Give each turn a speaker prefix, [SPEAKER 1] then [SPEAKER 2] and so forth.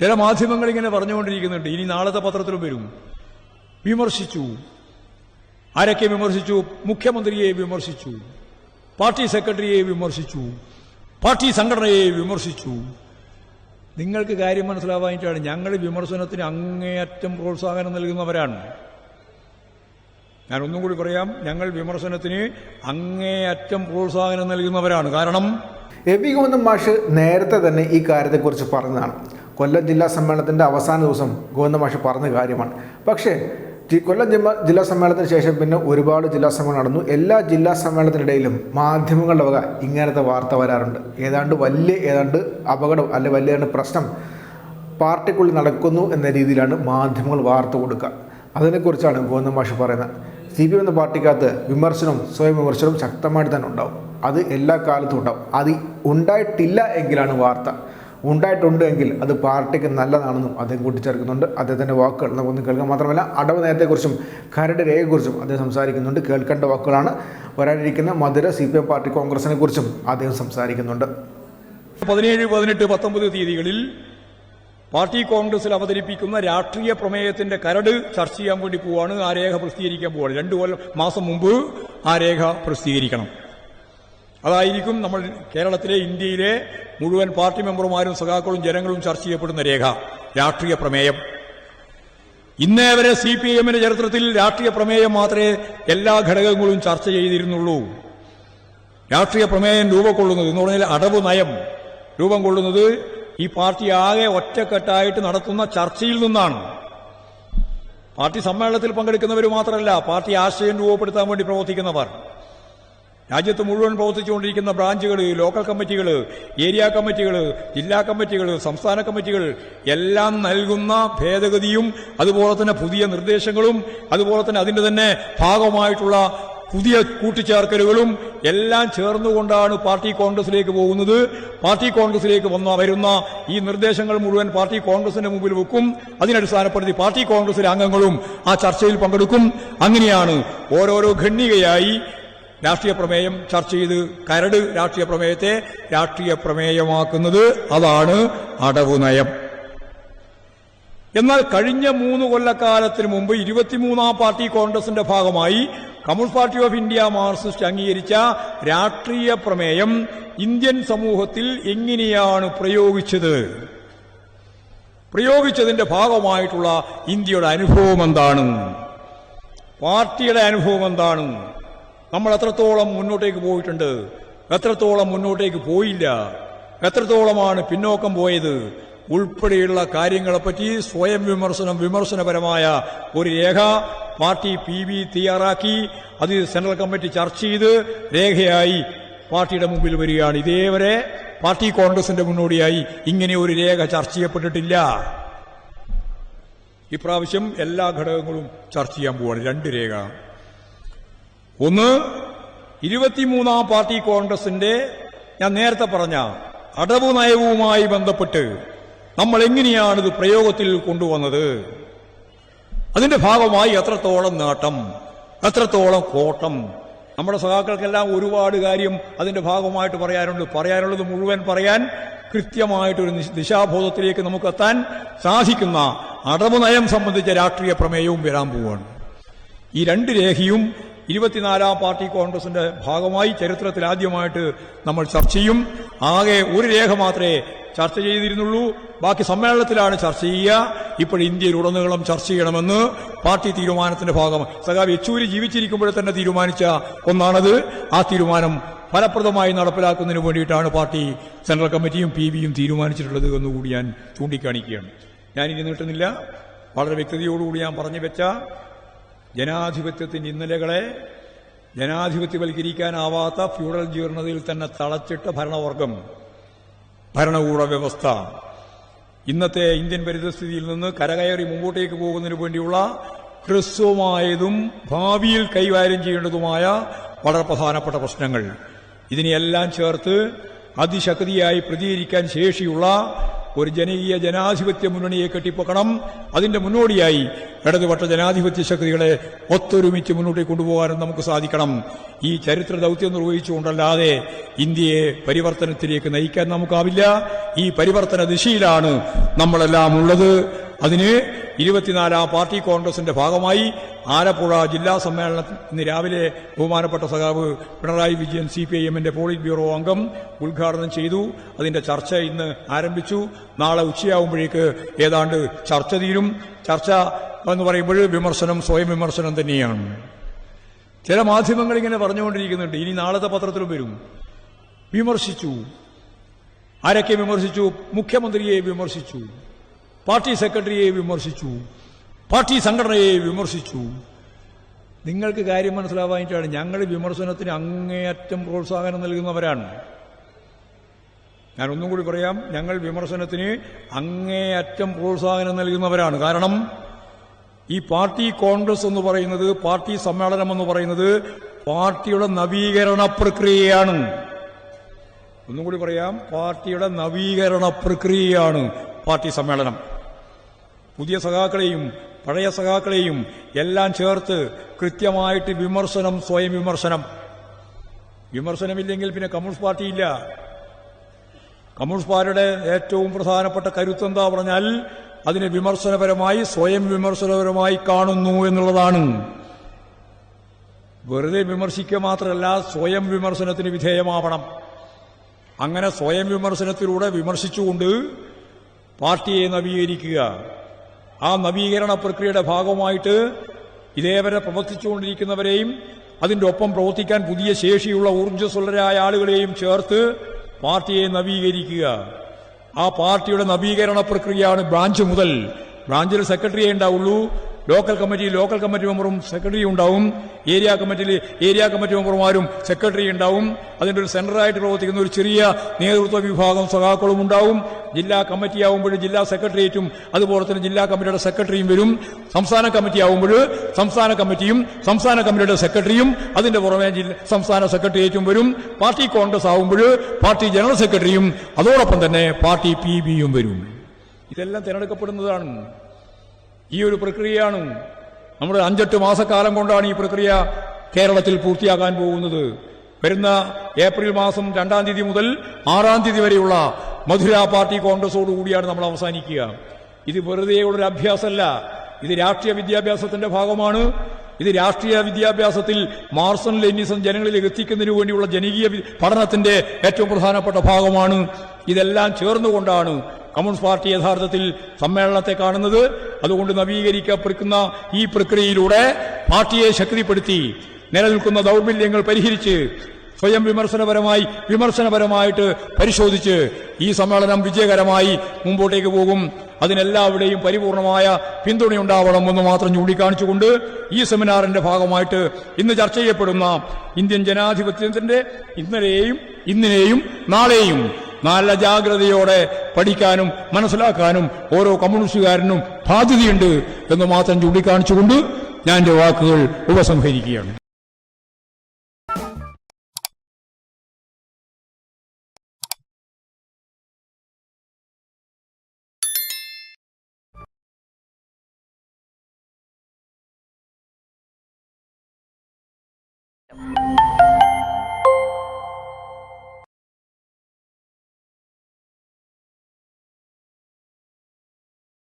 [SPEAKER 1] ചില മാധ്യമങ്ങൾ ഇങ്ങനെ പറഞ്ഞുകൊണ്ടിരിക്കുന്നുണ്ട്. ഇനി നാളത്തെ പത്രത്തിലും വരും. വിമർശിച്ചു. ആരൊക്കെ വിമർശിച്ചു? മുഖ്യമന്ത്രിയെ വിമർശിച്ചു. പാർട്ടി സെക്രട്ടറിയെ വിമർശിച്ചു. പാർട്ടി സംഘടനയെ വിമർശിച്ചു. നിങ്ങൾക്ക് കാര്യം മനസ്സിലാവാനായിട്ടാണ്. ഞങ്ങൾ വിമർശനത്തിന് അങ്ങേയറ്റം പ്രോത്സാഹനം നൽകുന്നവരാണ്. ഞാൻ ഒന്നും കൂടി പറയാം. ഞങ്ങൾ വിമർശനത്തിന് അങ്ങേയറ്റം പ്രോത്സാഹനം നൽകുന്നവരാണ്. കാരണം
[SPEAKER 2] എ പി ഗോവിന്ദൻ മാഷ് നേരത്തെ തന്നെ ഈ കാര്യത്തെക്കുറിച്ച് പറഞ്ഞതാണ്. കൊല്ലം ജില്ലാ സമ്മേളനത്തിന്റെ അവസാന ദിവസം ഗോവിന്ദ മാഷ് പറഞ്ഞ കാര്യമാണ്. പക്ഷേ കൊല്ലം ജില്ലാ ജില്ലാ സമ്മേളനത്തിന് ശേഷം പിന്നെ ഒരുപാട് ജില്ലാ സമ്മേളനം നടന്നു. എല്ലാ ജില്ലാ സമ്മേളനത്തിനിടയിലും മാധ്യമങ്ങളുടെ വക ഇങ്ങനത്തെ വാർത്ത വരാറുണ്ട്. ഏതാണ്ട് വലിയ ഏതാണ്ട് അപകടം അല്ലെ വലിയ പ്രശ്നം പാർട്ടിക്കുള്ളിൽ നടക്കുന്നു എന്ന രീതിയിലാണ് മാധ്യമങ്ങൾ വാർത്ത കൊടുക്കുക. അതിനെക്കുറിച്ചാണ് ഗോവിന്ദ മാഷ് പറയുന്നത്. സി പി എം എന്ന പാർട്ടിക്കകത്ത് വിമർശനവും സ്വയം വിമർശനവും ശക്തമായിട്ട് തന്നെ ഉണ്ടാവും. അത് എല്ലാ കാലത്തും ഉണ്ടാവും. അത് ഉണ്ടായിട്ടില്ല എങ്കിലാണ് വാർത്ത. ഉണ്ടായിട്ടുണ്ട് എങ്കിൽ അത് പാർട്ടിക്ക് നല്ലതാണെന്നും അദ്ദേഹം കൂട്ടിച്ചേർക്കുന്നുണ്ട്. അദ്ദേഹത്തിന്റെ വാക്കുകൾ നമുക്കൊന്ന് കേൾക്കാൻ മാത്രമല്ല അടവ് നയത്തെക്കുറിച്ചും കരട് രേഖയെക്കുറിച്ചും അദ്ദേഹം സംസാരിക്കുന്നുണ്ട്. കേൾക്കേണ്ട വാക്കുകളാണ്. വരാനിരിക്കുന്ന Madurai C P M party കോൺഗ്രസിനെ കുറിച്ചും അദ്ദേഹം സംസാരിക്കുന്നുണ്ട്.
[SPEAKER 1] പതിനേഴ് പതിനെട്ട് പത്തൊമ്പത് തീയതികളിൽ പാർട്ടി കോൺഗ്രസിൽ അവതരിപ്പിക്കുന്ന രാഷ്ട്രീയ പ്രമേയത്തിന്റെ കരട് ചർച്ച ചെയ്യാൻ വേണ്ടി പോവാണ്. ആ രേഖ പ്രസിദ്ധീകരിക്കാൻ പോവാണ്. രണ്ടു കൊല്ലം മാസം മുമ്പ് ആ രേഖ പ്രസിദ്ധീകരിക്കണം. അതായിരിക്കും നമ്മൾ കേരളത്തിലെ ഇന്ത്യയിലെ മുഴുവൻ പാർട്ടി മെമ്പർമാരും സഖാക്കളും ജനങ്ങളും ചർച്ച ചെയ്യപ്പെടുന്ന രേഖ രാഷ്ട്രീയ പ്രമേയം. ഇന്നേ വരെ സി പി എമ്മിന്റെ ചരിത്രത്തിൽ രാഷ്ട്രീയ പ്രമേയം മാത്രമേ എല്ലാ ഘടകങ്ങളും ചർച്ച ചെയ്തിരുന്നുള്ളൂ. രാഷ്ട്രീയ പ്രമേയം രൂപം കൊള്ളുന്നത് എന്ന് പറഞ്ഞാൽ അടവ് നയം രൂപം കൊള്ളുന്നത് ഈ പാർട്ടി ആകെ ഒറ്റക്കെട്ടായിട്ട് നടത്തുന്ന ചർച്ചയിൽ നിന്നാണ്. പാർട്ടി സമ്മേളനത്തിൽ പങ്കെടുക്കുന്നവർ മാത്രമല്ല പാർട്ടി ആശയം രൂപപ്പെടുത്താൻ വേണ്ടി പ്രവർത്തിക്കുന്നവർ. രാജ്യത്ത് മുഴുവൻ പ്രവർത്തിച്ചുകൊണ്ടിരിക്കുന്ന ബ്രാഞ്ചുകൾ ലോക്കൽ കമ്മിറ്റികൾ ഏരിയ കമ്മിറ്റികൾ ജില്ലാ കമ്മിറ്റികൾ സംസ്ഥാന കമ്മിറ്റികൾ എല്ലാം നൽകുന്ന ഭേദഗതിയും അതുപോലെ തന്നെ പുതിയ നിർദ്ദേശങ്ങളും അതുപോലെ തന്നെ അതിന്റെ തന്നെ ഭാഗമായിട്ടുള്ള പുതിയ കൂട്ടിച്ചേർക്കലുകളും എല്ലാം ചേർന്നുകൊണ്ടാണ് പാർട്ടി കോൺഗ്രസിലേക്ക് പോകുന്നത്. പാർട്ടി കോൺഗ്രസിലേക്ക് വന്ന വരുന്ന ഈ നിർദ്ദേശങ്ങൾ മുഴുവൻ പാർട്ടി കോൺഗ്രസിന്റെ മുമ്പിൽ വെക്കും. അതിനടിസ്ഥാനപ്പെടുത്തി പാർട്ടി കോൺഗ്രസിലെ അംഗങ്ങളും ആ ചർച്ചയിൽ പങ്കെടുക്കും. അങ്ങനെയാണ് ഓരോരോ ഖണ്ഡികയായി രാഷ്ട്രീയ പ്രമേയം ചർച്ച ചെയ്ത് കരട് രാഷ്ട്രീയ പ്രമേയത്തെ രാഷ്ട്രീയ പ്രമേയമാക്കുന്നത് അതാണ് അടവ് നയം. എന്നാൽ കഴിഞ്ഞ മൂന്ന് കൊല്ലക്കാലത്തിന് മുമ്പ് ഇരുപത്തിമൂന്നാം പാർട്ടി കോൺഗ്രസിന്റെ ഭാഗമായി communist party of India Marxist അംഗീകരിച്ച രാഷ്ട്രീയ പ്രമേയം ഇന്ത്യൻ സമൂഹത്തിൽ എങ്ങനെയാണ് പ്രയോഗിച്ചത്? പ്രയോഗിച്ചതിന്റെ ഭാഗമായിട്ടുള്ള ഇന്ത്യയുടെ അനുഭവം എന്താണ്? പാർട്ടിയുടെ അനുഭവം എന്താണ്? നമ്മൾ എത്രത്തോളം മുന്നോട്ടേക്ക് പോയിട്ടുണ്ട്? എത്രത്തോളം മുന്നോട്ടേക്ക് പോയില്ല? എത്രത്തോളമാണ് പിന്നോക്കം പോയത്? ഉൾപ്പെടെയുള്ള കാര്യങ്ങളെപ്പറ്റി സ്വയം വിമർശനം വിമർശനപരമായ ഒരു രേഖ പാർട്ടി പി ബി തയ്യാറാക്കി. അത് സെൻട്രൽ കമ്മിറ്റി ചർച്ച ചെയ്ത് രേഖയായി പാർട്ടിയുടെ മുമ്പിൽ വരികയാണ്. ഇതേവരെ പാർട്ടി കോൺഗ്രസിന്റെ മുന്നോടിയായി ഇങ്ങനെ ഒരു രേഖ ചർച്ച ചെയ്യപ്പെട്ടിട്ടില്ല. ഇപ്രാവശ്യം എല്ലാ ഘടകങ്ങളും ചർച്ച ചെയ്യാൻ പോവാണ്. രണ്ട് രേഖ. ഒന്ന് ഇരുപത്തിമൂന്നാം പാർട്ടി കോൺഗ്രസിന്റെ ഞാൻ നേരത്തെ പറഞ്ഞ അടവ് നയവുമായി ബന്ധപ്പെട്ട് നമ്മൾ എങ്ങനെയാണ് ഇത് പ്രയോഗത്തിൽ കൊണ്ടുവന്നത്? അതിന്റെ ഭാഗമായി എത്രത്തോളം നേട്ടം എത്രത്തോളം കോട്ടം? നമ്മുടെ സഖാക്കൾക്കെല്ലാം ഒരുപാട് കാര്യം അതിന്റെ ഭാഗമായിട്ട് പറയാനുണ്ട്. പറയാനുള്ളത് മുഴുവൻ പറയാൻ കൃത്യമായിട്ടൊരു ദിശാബോധത്തിലേക്ക് നമുക്ക് എത്താൻ സാധിക്കുന്ന അടവ് നയം സംബന്ധിച്ച രാഷ്ട്രീയ പ്രമേയവും വരാൻ പോവുകയാണ്. ഈ രണ്ട് രേഖയും ഇരുപത്തിനാലാം പാർട്ടി കോൺഗ്രസിന്റെ ഭാഗമായി ചരിത്രത്തിൽ ആദ്യമായിട്ട് നമ്മൾ ചർച്ച ചെയ്യും. ആകെ ഒരു രേഖ മാത്രമേ ചർച്ച ചെയ്തിരുന്നുള്ളൂ. ബാക്കി സമ്മേളനത്തിലാണ് ചർച്ച ചെയ്യുക. ഇപ്പോൾ ഇന്ത്യയിലുടനീളം ചർച്ച ചെയ്യണമെന്ന് പാർട്ടി തീരുമാനത്തിന്റെ ഭാഗം. സഖാവ് യെച്ചൂരി ജീവിച്ചിരിക്കുമ്പോൾ തന്നെ തീരുമാനിച്ച ഒന്നാണത്. ആ തീരുമാനം ഫലപ്രദമായി നടപ്പിലാക്കുന്നതിന് വേണ്ടിയിട്ടാണ് പാർട്ടി സെൻട്രൽ കമ്മിറ്റിയും പി ബിയും തീരുമാനിച്ചിട്ടുള്ളത് എന്നുകൂടി ഞാൻ ചൂണ്ടിക്കാണിക്കുകയാണ്. ഞാനിനി നീട്ടുന്നില്ല. വളരെ വ്യക്തതയോടുകൂടി ഞാൻ പറഞ്ഞു വെച്ച ജനാധിപത്യത്തിന്റെ ഇന്നലകളെ ജനാധിപത്യവൽക്കരിക്കാനാവാത്ത ഫ്യൂഡൽ ജീർണതയിൽ തന്നെ തളച്ചിട്ട ഭരണവർഗം ഭരണകൂട വ്യവസ്ഥ. ഇന്നത്തെ ഇന്ത്യൻ പരിതസ്ഥിതിയിൽ നിന്ന് കരകയറി മുമ്പോട്ടേക്ക് പോകുന്നതിന് വേണ്ടിയുള്ള ഹ്രസ്വമായതും ഭാവിയിൽ കൈകാര്യം ചെയ്യേണ്ടതുമായ വളരെ പ്രധാനപ്പെട്ട പ്രശ്നങ്ങൾ. ഇതിനെയെല്ലാം ചേർത്ത് അതിശക്തിയായി പ്രതികരിക്കാൻ ശേഷിയുള്ള ഒരു ജനകീയ ജനാധിപത്യ മുന്നണിയെ കെട്ടിപ്പൊക്കണം. അതിന്റെ മുന്നോടിയായി ഇടതുപക്ഷ ജനാധിപത്യ ശക്തികളെ ഒത്തൊരുമിച്ച് മുന്നോട്ട് കൊണ്ടുപോകാനും നമുക്ക് സാധിക്കണം. ഈ ചരിത്ര ദൗത്യം നിർവഹിച്ചുകൊണ്ടല്ലാതെ ഇന്ത്യയെ പരിവർത്തനത്തിലേക്ക് നയിക്കാൻ നമുക്കാവില്ല. ഈ പരിവർത്തന ദിശയിലാണ് നമ്മളെല്ലാം ഉള്ളത്. അതിന് ഇരുപത്തിനാലാം പാർട്ടി കോൺഗ്രസിന്റെ ഭാഗമായി ആലപ്പുഴ ജില്ലാ സമ്മേളനത്തിൽ ഇന്ന് രാവിലെ ബഹുമാനപ്പെട്ട സഖാവ് Pinarayi Vijayan C P I എമ്മിന്റെ പോളിറ്റ് ബ്യൂറോ അംഗം ഉദ്ഘാടനം ചെയ്തു. അതിന്റെ ചർച്ച ഇന്ന് ആരംഭിച്ചു. നാളെ ഉച്ചയാവുമ്പോഴേക്ക് ഏതാണ്ട് ചർച്ച തീരും. ചർച്ച എന്ന് പറയുമ്പോൾ വിമർശനം സ്വയം വിമർശനം തന്നെയാണ്. ചില മാധ്യമങ്ങൾ ഇങ്ങനെ പറഞ്ഞുകൊണ്ടിരിക്കുന്നുണ്ട്. ഇനി നാളത്തെ പത്രത്തിലും വരും. വിമർശിച്ചു. ആരൊക്കെ വിമർശിച്ചു? മുഖ്യമന്ത്രിയെ വിമർശിച്ചു. പാർട്ടി സെക്രട്ടറിയെ വിമർശിച്ചു. പാർട്ടി സംഘടനയെ വിമർശിച്ചു. നിങ്ങൾക്ക് കാര്യം മനസ്സിലാവാനായിട്ടാണ് ഞങ്ങൾ വിമർശനത്തിന് അങ്ങേയറ്റം പ്രോത്സാഹനം നൽകുന്നവരാണ്. ഞാൻ ഒന്നും കൂടി പറയാം ഞങ്ങൾ വിമർശനത്തിന് അങ്ങേയറ്റം പ്രോത്സാഹനം നൽകുന്നവരാണ്. കാരണം ഈ പാർട്ടി കോൺഗ്രസ് എന്ന് പറയുന്നത് പാർട്ടി സമ്മേളനം എന്ന് പറയുന്നത് പാർട്ടിയുടെ നവീകരണ പ്രക്രിയയാണ്. ഒന്നും കൂടി പറയാം പാർട്ടിയുടെ നവീകരണ പ്രക്രിയയാണ് പാർട്ടി സമ്മേളനം. പുതിയ സഖാക്കളെയും പഴയ സഖാക്കളെയും എല്ലാം ചേർത്ത് കൃത്യമായിട്ട് വിമർശനം സ്വയം വിമർശനം. വിമർശനമില്ലെങ്കിൽ പിന്നെ കമ്മ്യൂണിസ്റ്റ് പാർട്ടിയില്ല. കമ്മ്യൂണിസ്റ്റ് പാർട്ടിയുടെ ഏറ്റവും പ്രധാനപ്പെട്ട കരുത്തെന്താ പറഞ്ഞാൽ അതിനെ വിമർശനപരമായി സ്വയം വിമർശനപരമായി കാണുന്നു എന്നുള്ളതാണ്. വെറുതെ വിമർശിക്കുക മാത്രമല്ല സ്വയം വിമർശനത്തിന് വിധേയമാവണം. അങ്ങനെ സ്വയം വിമർശനത്തിലൂടെ വിമർശിച്ചുകൊണ്ട് പാർട്ടിയെ നവീകരിക്കുക. ആ നവീകരണ പ്രക്രിയയുടെ ഭാഗമായിട്ട് ഇതേവരെ പ്രവർത്തിച്ചുകൊണ്ടിരിക്കുന്നവരെയും അതിന്റെ ഒപ്പം പ്രവർത്തിക്കാൻ പുതിയ ശേഷിയുള്ള ഊർജസ്വലരായ ആളുകളെയും ചേർത്ത് പാർട്ടിയെ നവീകരിക്കുക. ആ പാർട്ടിയുടെ നവീകരണ പ്രക്രിയയാണ് ബ്രാഞ്ച് മുതൽ. ബ്രാഞ്ചിൽ സെക്രട്ടറിയേ ഉണ്ടാവുള്ളൂ. ലോക്കൽ കമ്മിറ്റി ലോക്കൽ കമ്മിറ്റി മെമ്പറും സെക്രട്ടറി ഉണ്ടാവും. ഏരിയ കമ്മിറ്റിയിൽ ഏരിയ കമ്മിറ്റി മെമ്പർമാരും സെക്രട്ടറി ഉണ്ടാവും. അതിന്റെ ഒരു സെന്ററായിട്ട് പ്രവർത്തിക്കുന്ന ഒരു ചെറിയ നേതൃത്വ വിഭാഗം സഖാക്കളും ഉണ്ടാവും. ജില്ലാ കമ്മിറ്റി ആവുമ്പോൾ ജില്ലാ സെക്രട്ടേറിയറ്റും അതുപോലെ തന്നെ ജില്ലാ കമ്മിറ്റിയുടെ സെക്രട്ടറിയും വരും. സംസ്ഥാന കമ്മിറ്റി ആവുമ്പോൾ സംസ്ഥാന കമ്മിറ്റിയും സംസ്ഥാന കമ്മിറ്റിയുടെ സെക്രട്ടറിയും അതിന്റെ പുറമെ സംസ്ഥാന സെക്രട്ടേറിയറ്റും വരും. പാർട്ടി കോൺഗ്രസ് ആവുമ്പോൾ പാർട്ടി ജനറൽ സെക്രട്ടറിയും അതോടൊപ്പം തന്നെ പാർട്ടി പി ബിയും വരും. ഇതെല്ലാം തിരഞ്ഞെടുക്കപ്പെടുന്നതാണ്. ഈ ഒരു പ്രക്രിയയാണ് നമ്മുടെ അഞ്ചെട്ട് മാസക്കാലം കൊണ്ടാണ് ഈ പ്രക്രിയ കേരളത്തിൽ പൂർത്തിയാകാൻ പോകുന്നത്. വരുന്ന ഏപ്രിൽ മാസം രണ്ടാം തീയതി മുതൽ ആറാം തീയതി വരെയുള്ള മധുര പാർട്ടി കോൺഗ്രസോട് കൂടിയാണ് നമ്മൾ അവസാനിക്കുക. ഇത് വെറുതെയുള്ളൊരു അഭ്യാസമല്ല. ഇത് രാഷ്ട്രീയ വിദ്യാഭ്യാസത്തിന്റെ ഭാഗമാണ്. ഇത് രാഷ്ട്രീയ വിദ്യാഭ്യാസത്തിൽ മാർസൺ ലെനിസം ജനങ്ങളിലേക്ക് എത്തിക്കുന്നതിന് വേണ്ടിയുള്ള ജനകീയ പഠനത്തിന്റെ ഏറ്റവും പ്രധാനപ്പെട്ട ഭാഗമാണ്. ഇതെല്ലാം ചേർന്നുകൊണ്ടാണ് കമ്മ്യൂണിസ്റ്റ് പാർട്ടി യഥാർത്ഥത്തിൽ സമ്മേളനത്തെ കാണുന്നത് അതുകൊണ്ട് നവീകരിക്കപ്പെടുന്ന ഈ പ്രക്രിയയിലൂടെ പാർട്ടിയെ ശക്തിപ്പെടുത്തി നിലനിൽക്കുന്ന ദൗർബല്യങ്ങൾ പരിഹരിച്ച് സ്വയം വിമർശനപരമായി വിമർശനപരമായിട്ട് പരിശോധിച്ച് ഈ സമ്മേളനം വിജയകരമായി മുമ്പോട്ടേക്ക് പോകും. അതിനെല്ലാവരുടെയും പരിപൂർണമായ പിന്തുണയുണ്ടാവണം എന്ന് മാത്രം ചൂണ്ടിക്കാണിച്ചുകൊണ്ട് ഈ സെമിനാറിന്റെ ഭാഗമായിട്ട് ഇന്ന് ചർച്ച ചെയ്യപ്പെടുന്ന ഇന്ത്യൻ ജനാധിപത്യത്തിന്റെ ഇന്നലെയും ഇന്നിനെയും നാളെയും നല്ല ജാഗ്രതയോടെ പഠിക്കാനും മനസ്സിലാക്കാനും ഓരോ കമ്മ്യൂണിസ്റ്റുകാരനും ബാധ്യതയുണ്ട് എന്ന് മാത്രം ചൂണ്ടിക്കാണിച്ചുകൊണ്ട് ഞാൻ എന്റെ വാക്കുകൾ ഉപസംഹരിക്കുകയാണ്.